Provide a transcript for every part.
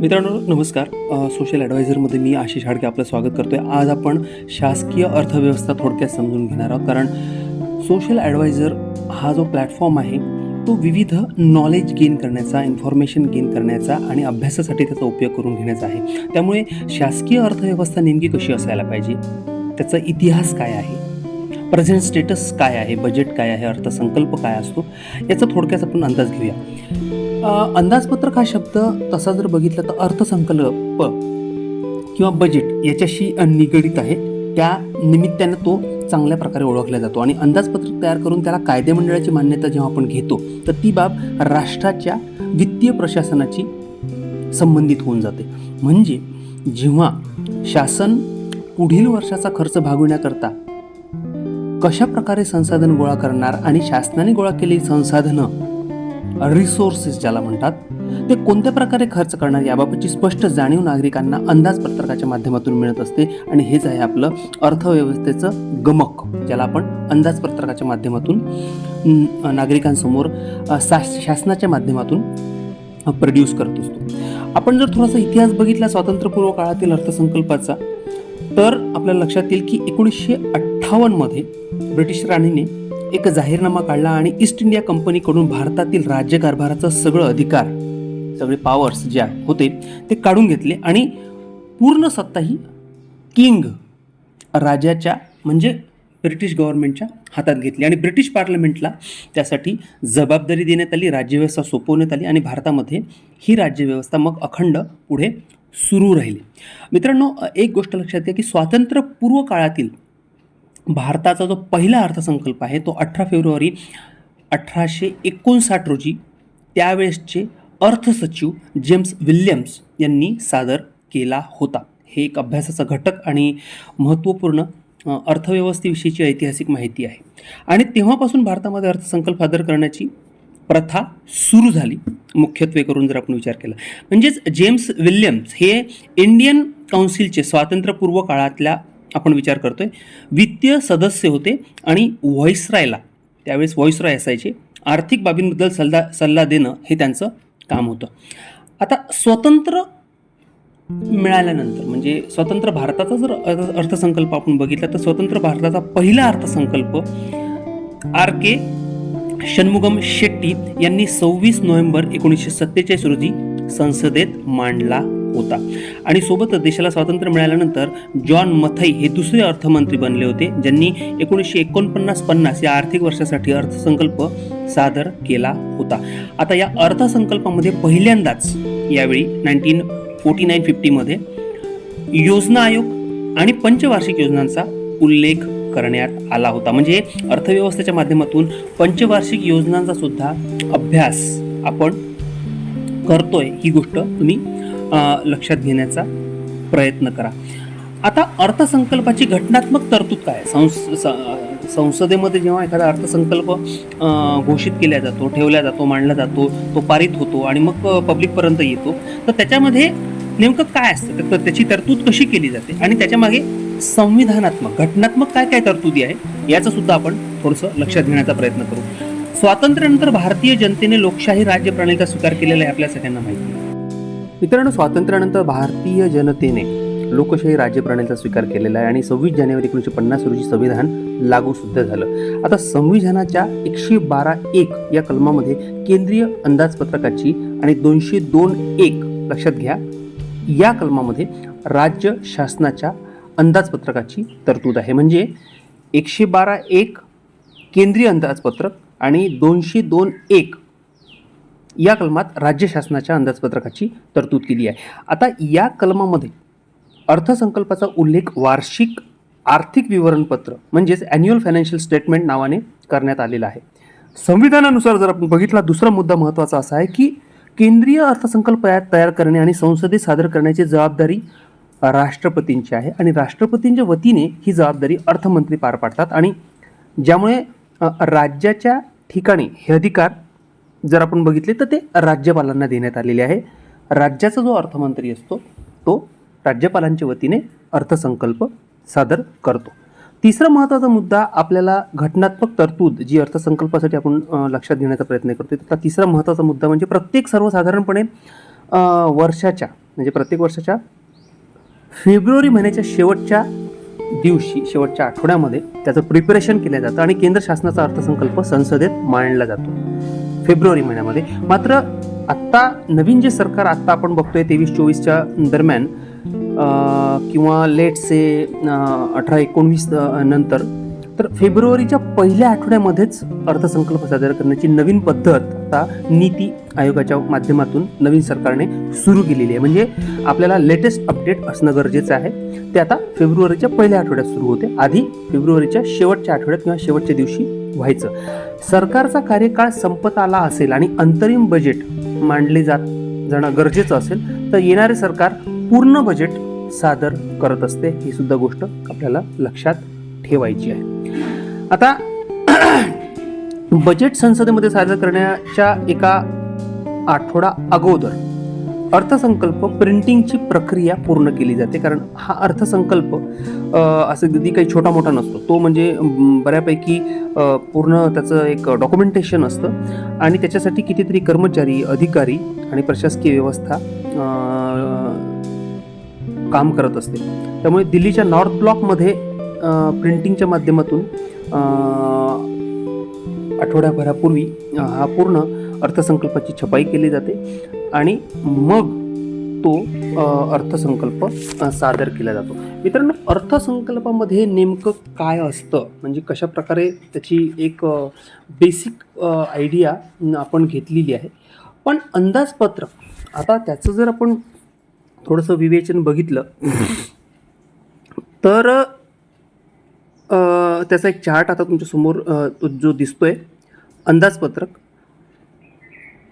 मित्रांनो नमस्कार. सोशल ॲडवायझरमध्ये मी आशिष हाडके आपलं स्वागत करतोय. आज आपण शासकीय अर्थव्यवस्था थोडक्यात समजून घेणार आहोत. कारण सोशल ॲडवायझर हा जो प्लॅटफॉर्म आहे तो विविध नॉलेज गेन करण्याचा इन्फॉर्मेशन गेन करण्याचा आणि अभ्यासासाठी त्याचा उपयोग करून घेण्याचा आहे. त्यामुळे शासकीय अर्थव्यवस्था नेमकी कशी असायला पाहिजे? त्याचा इतिहास काय आहे? प्रेझेंट स्टेटस काय आहे? बजेट काय आहे? अर्थसंकल्प काय असतो? याचा थोडक्यात आपण अंदाज घेऊया. अंदाजपत्रक हा शब्द तसा जर बघितला तर अर्थसंकल्प किंवा बजेट याच्याशी निगडीत निगडित आहे. त्या निमित्तानं तो चांगल्या प्रकारे ओळखला जातो आणि अंदाजपत्रक तयार करून त्याला कायदेमंडळाची मान्यता जेव्हा आपण घेतो तर ती बाब राष्ट्राच्या वित्तीय प्रशासनाची संबंधित होऊन जाते. म्हणजे जेव्हा शासन पुढील वर्षाचा खर्च भागविण्याकरता कशा प्रकारे संसाधन गोळा करणार आणि शासनाने गोळा केलेली संसाधनं रिसोर्सेस ज्याला म्हणतात ते कोणत्या प्रकारे खर्च करणार याबाबतची स्पष्ट जाणीव नागरिकांना अंदाजपत्रकाच्या माध्यमातून मिळत असते. आणि हेच आहे आपलं अर्थव्यवस्थेचं गमक ज्याला आपण अंदाजपत्रकाच्या माध्यमातून नागरिकांसमोर शासनाच्या माध्यमातून प्रोड्यूस करत असतो. आपण जर थोडासा इतिहास बघितला स्वातंत्र्यपूर्व काळातील अर्थसंकल्पाचा तर आपल्या लक्षात येईल की एकोणीसशे अठ्ठावन्नमध्ये ब्रिटिश राणीने एक जाहीरनामा काढला आणि ईस्ट इंडिया कंपनीकडून भारतातील राज्यकारभाराचं सगळं अधिकार सगळे पॉवर्स ज्या होते ते काढून घेतले आणि पूर्ण सत्ता ही किंग राजाच्या म्हणजे ब्रिटिश गव्हर्नमेंटच्या हातात घेतली. आणि ब्रिटिश पार्लमेंटला त्यासाठी जबाबदारी देण्यात आली राज्यव्यवस्था सोपवण्यात आली आणि भारतामध्ये ही राज्यव्यवस्था मग अखंड पुढे सुरू राहिली. मित्रांनो एक गोष्ट लक्षात घ्या की स्वातंत्र्यपूर्व काळातील भारताचा जो पहिला अर्थसंकल्प आहे तो अठरा फेब्रुवारी अठराशे एकोणसाठ रोजी त्यावेळेसचे अर्थसचिव जेम्स विल्यम्स यांनी सादर केला होता. हे एक अभ्यासाचा घटक आणि महत्त्वपूर्ण अर्थव्यवस्थेविषयीची ऐतिहासिक माहिती आहे. आणि तेव्हापासून भारतामध्ये अर्थसंकल्प सादर करण्याची प्रथा सुरू झाली. मुख्यत्वे करून जर आपण विचार केला म्हणजेच जेम्स विल्यम्स हे इंडियन काउन्सिलचे स्वातंत्र्यपूर्व काळातल्या आपण विचार करतोय. वित्तीय सदस्य होते आणि व्हॉइसरायला त्यावेळेस व्हॉइसराय असायचे. आर्थिक बाबींबद्दल सल्ला सल्ला देणं हे त्यांचं काम होतं. आता स्वतंत्र मिळाल्यानंतर म्हणजे स्वतंत्र भारताचा जर अर्थसंकल्प आपण बघितला तर स्वतंत्र भारताचा पहिला अर्थसंकल्प आर के षण्मुगम शेट्टी यांनी सव्वीस नोव्हेंबर एकोणीसशे सत्तेचाळीस रोजी संसदेत मांडला. होता. आणि सोबतच देशाला स्वातंत्र्य मिळाल्यानंतर जॉन मथई हे दुसरे अर्थमंत्री बनले होते ज्यांनी एकोणीसशे एकोणपन्नास पन्नास या आर्थिक वर्षासाठी अर्थसंकल्प सादर केला होता. आता या अर्थसंकल्पामध्ये पहिल्यांदाच यावेळी नाईन्टीन फोर्टी नाईन फिफ्टीमध्ये योजना आयोग आणि पंचवार्षिक योजनांचा उल्लेख करण्यात आला होता. म्हणजे अर्थव्यवस्थेच्या माध्यमातून पंचवार्षिक योजनांचा सुद्धा अभ्यास आपण करतोय ही गोष्ट तुम्ही लक्षात घेण्याचा प्रयत्न करा. आता अर्थसंकल्पाची घटनात्मक तरतूद काय? आहे? संस स- संसदेमध्ये जेव्हा एखादा अर्थसंकल्प घोषित केला जातो ठेवला जातो मांडला जातो तो पारित होतो आणि मग पब्लिकपर्यंत येतो तर त्याच्यामध्ये नेमकं काय असतं? तर त्याची तरतूद कशी केली जाते? आणि त्याच्यामागे संविधानात्मक घटनात्मक काय काय तरतुदी आहे? याचं सुद्धा आपण थोडंसं लक्षात घेण्याचा प्रयत्न करू. स्वातंत्र्यानंतर भारतीय जनतेने लोकशाही राज्य प्रणालीचा स्वीकार केलेला आहे आपल्या सगळ्यांना माहिती आहे. मित्रांनो स्वातंत्र्यानंतर भारतीय जनतेने लोकशाही राज्यप्रणालीचा स्वीकार केलेला आहे आणि सव्वीस जानेवारी एकोणीसशे पन्नास रोजी संविधान लागू सुद्धा झालं. आता संविधानाच्या एकशे बारा एक या कलमामध्ये केंद्रीय अंदाजपत्रकाची आणि दोनशे दोन एक लक्षात घ्या. या कलमामध्ये राज्य शासनाच्या अंदाजपत्रकाची तरतूद आहे. म्हणजे एकशे बारा एक केंद्रीय अंदाजपत्रक आणि दोनशे दोन एक या कलमात राज्य शासनाच्या अंदाजपत्रकाची तरतूद केली आहे. आता या कलमामध्ये अर्थसंकल्पाचा उल्लेख वार्षिक आर्थिक विवरणपत्र म्हणजेच ॲन्युअल फायनान्शियल स्टेटमेंट नावाने करण्यात आलेला आहे. संविधानानुसार जर आपण बघितला दुसरा मुद्दा महत्त्वाचा असा आहे की केंद्रीय अर्थसंकल्प तयार करणे आणि संसदेत सादर करण्याची जबाबदारी राष्ट्रपतींची आहे आणि राष्ट्रपतींच्या वतीने ही जबाबदारी अर्थमंत्री पार पाडतात आणि ज्यामुळे राज्याच्या ठिकाणी हे अधिकार जर आपण बघितले तर ते राज्यपालांना देण्यात आलेले आहे. राज्याचा जो अर्थमंत्री असतो तो राज्यपालांच्या वतीने अर्थसंकल्प सादर करतो. तिसरा महत्त्वाचा मुद्दा आपल्याला घटनात्मक तरतूद जी अर्थसंकल्पासाठी आपण लक्षात घेण्याचा प्रयत्न करतो त्यातला तिसरा महत्त्वाचा मुद्दा म्हणजे प्रत्येक सर्वसाधारणपणे वर्षाच्या म्हणजे प्रत्येक वर्षाच्या फेब्रुवारी महिन्याच्या शेवटच्या दिवशी शेवटच्या आठवड्यामध्ये त्याचं प्रिपरेशन केलं जातं आणि केंद्र शासनाचा अर्थसंकल्प संसदेत मांडला जातो. फेब्रुवारी महिन्यामध्ये. मात्र आत्ता नवीन जे सरकार आत्ता आपण बघतोय तेवीस चोवीसच्या दरम्यान किंवा लेट से अठरा एकोणवीस नंतर तर फेब्रुवारीच्या पहिल्या आठवड्यामध्येच अर्थसंकल्प सादर करण्याची नवीन पद्धत आता नीती आयोगाच्या माध्यमातून नवीन सरकारने सुरू केलेली आहे. म्हणजे आपल्याला लेटेस्ट अपडेट असणं गरजेचं आहे. ते आता फेब्रुवारीच्या पहिल्या आठवड्यात सुरू होते. आधी फेब्रुवारीच्या शेवटच्या आठवड्यात किंवा शेवटच्या दिवशी व्हायचं. सरकारचा कार्यकाळ संपत आला असेल आणि अंतरिम बजेट मांडले जात जाणं गरजेचं असेल तर येणारे सरकार पूर्ण बजेट सादर करत असते ही सुद्धा गोष्ट आपल्याला लक्षात ठेवायची आहे. आता बजेट संसदेमध्ये सादर करण्याच्या एका आठवडा अगोदर अर्थसंकल्प प्रिंटिंगची प्रक्रिया पूर्ण केली जाते. कारण हा अर्थसंकल्प असं कधी काही छोटा मोठा नसतो. तो म्हणजे बऱ्यापैकी पूर्ण त्याचं एक डॉक्युमेंटेशन असतं. आणि त्याच्यासाठी कितीतरी कर्मचारी अधिकारी आणि प्रशासकीय व्यवस्था काम करत असते. त्यामुळे दिल्लीच्या नॉर्थ ब्लॉकमध्ये प्रिंटिंगच्या माध्यमातून आठवड्याभरापूर्वी हा पूर्ण अर्थसंकल्पाची छपाई केली जाते. आणि मग तो अर्थसंकल्प सादर केला जातो. मित्रांनो अर्थसंकल्पामध्ये नेमकं काय असतं? म्हणजे कशा प्रकारे त्याची एक बेसिक आयडिया आपण घेतलेली आहे. पण अंदाजपत्रक आता त्याचं जर आपण थोडंसं विवेचन बघितलं तर त्याचा एक चार्ट आता तुमच्यासमोर जो दिसतोय अंदाजपत्रक.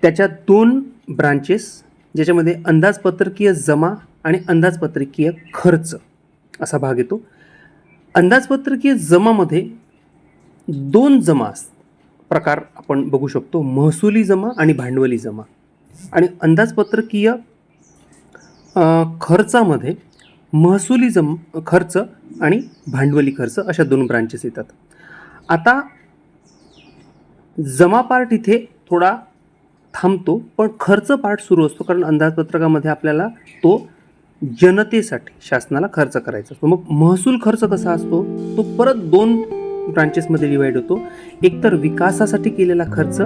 त्याच्या दोन ब्रांचेस ज्याच्यामध्ये अंदाजपत्रकीय जमा आणि अंदाजपत्रकीय खर्च असा भाग येतो. अंदाजपत्रकीय जमामध्ये दोन जमा प्रकार आपण बघू शकतो. महसुली जमा आणि भांडवली जमा. आणि अंदाजपत्रकीय खर्चामध्ये महसुली जम खर्च आणि भांडवली खर्च अशा दोन ब्रांचेस येतात. आता जमा पार्ट इथे थोडा थांबतो पण खर्च पार्ट सुरू असतो कारण अंदाजपत्रकामध्ये आपल्याला तो जनतेसाठी शासनाला खर्च करायचा असतो. मग महसूल खर्च कसा असतो? तो परत दोन ब्रांचेसमध्ये डिवाईड होतो. एकतर विकासासाठी केलेला खर्च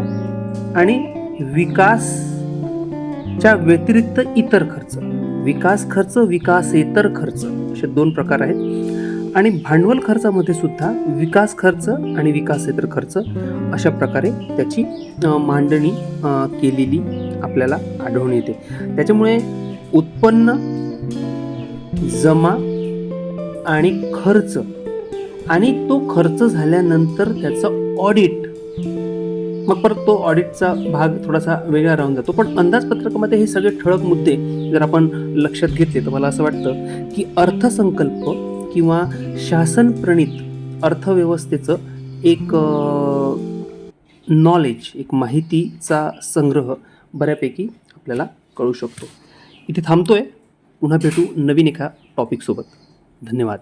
आणि विकासच्या व्यतिरिक्त इतर खर्च. विकास खर्च विकासेतर खर्च असे दोन प्रकार आहेत. आणि भांडवल खर्चामध्ये सुद्धा विकास खर्च आणि विकासेतर खर्च अशा प्रकारे त्याची मांडणी केलेली आपल्याला आढळून येते. त्याच्यामुळे उत्पन्न जमा आणि खर्च आणि तो खर्च झाल्यानंतर त्याचं ऑडिट मग परत तो ऑडिटचा भाग थोडासा वेगळा राहून जातो. पण अंदाजपत्रकामध्ये हे सगळे ठळक मुद्दे जर आपण लक्षात घेतले तर मला असं वाटतं की अर्थसंकल्प किंवा शासनप्रणित अर्थव्यवस्थेचं एक नॉलेज एक माहितीचा संग्रह बऱ्यापैकी आपल्याला कळू शकतो. इथे थांबतो आहे पुन्हा भेटू नवीन एका टॉपिकसोबत धन्यवाद.